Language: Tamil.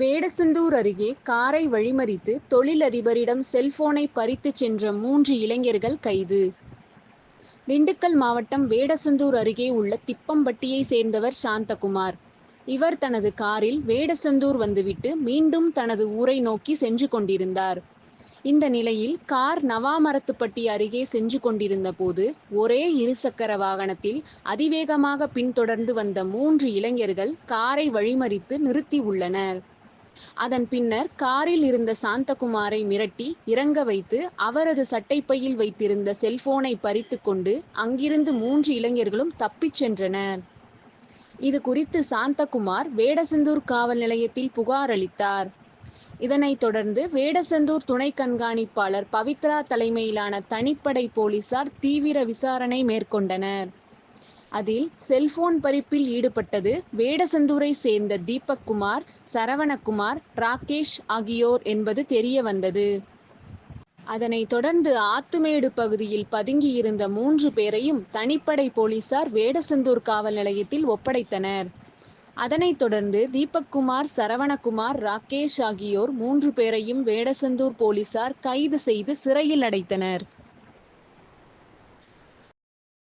வேடசந்தூர் அருகே காரை வழிமறித்து தொழிலதிபரிடம் செல்போனை பறித்துச் சென்ற மூன்று இளைஞர்கள் கைது. திண்டுக்கல் மாவட்டம் வேடசந்தூர் அருகே உள்ள திப்பம்பட்டியை சேர்ந்தவர் சாந்தகுமார். இவர் தனது காரில் வேடசந்தூர் வந்துவிட்டு மீண்டும் தனது ஊரை நோக்கி சென்று கொண்டிருந்தார். இந்த நிலையில் கார் நவாமரத்துப்பட்டி அருகே சென்று கொண்டிருந்த போது ஒரே இருசக்கர வாகனத்தில் அதிவேகமாக பின்தொடர்ந்து வந்த மூன்று இளைஞர்கள் காரை வழிமறித்து நிறுத்தி உள்ளனர். அதன் பின்னர் காரில் இருந்த சாந்தகுமாரை மிரட்டி இறங்க வைத்து அவரது சட்டைப்பையில் வைத்திருந்த செல்போனை பறித்து கொண்டு அங்கிருந்து மூன்று இளைஞர்களும் தப்பிச் சென்றனர். இது குறித்து சாந்தகுமார் வேடசந்தூர் காவல் நிலையத்தில் புகார் அளித்தார். இதனைத் தொடர்ந்து வேடசந்தூர் துணை கண்காணிப்பாளர் பவித்ரா தலைமையிலான தனிப்படை போலீசார் தீவிர விசாரணை மேற்கொண்டனர். அதில் செல்போன் பறிப்பில் ஈடுபட்டது வேடசந்தூரை சேர்ந்த தீபக்குமார், சரவணகுமார், ராகேஷ் ஆகியோர் என்பது தெரியவந்தது. அதனைத் தொடர்ந்து ஆத்துமேடு பகுதியில் பதுங்கியிருந்த மூன்று பேரையும் தனிப்படை போலீசார் வேடசந்தூர் காவல் நிலையத்தில் ஒப்படைத்தனர். அதனைத் தொடர்ந்து தீபக்குமார், சரவணகுமார், ராகேஷ் ஆகியோர் மூன்று பேரையும் வேடசந்தூர் போலீசார் கைது செய்து சிறையில் அடைத்தனர்.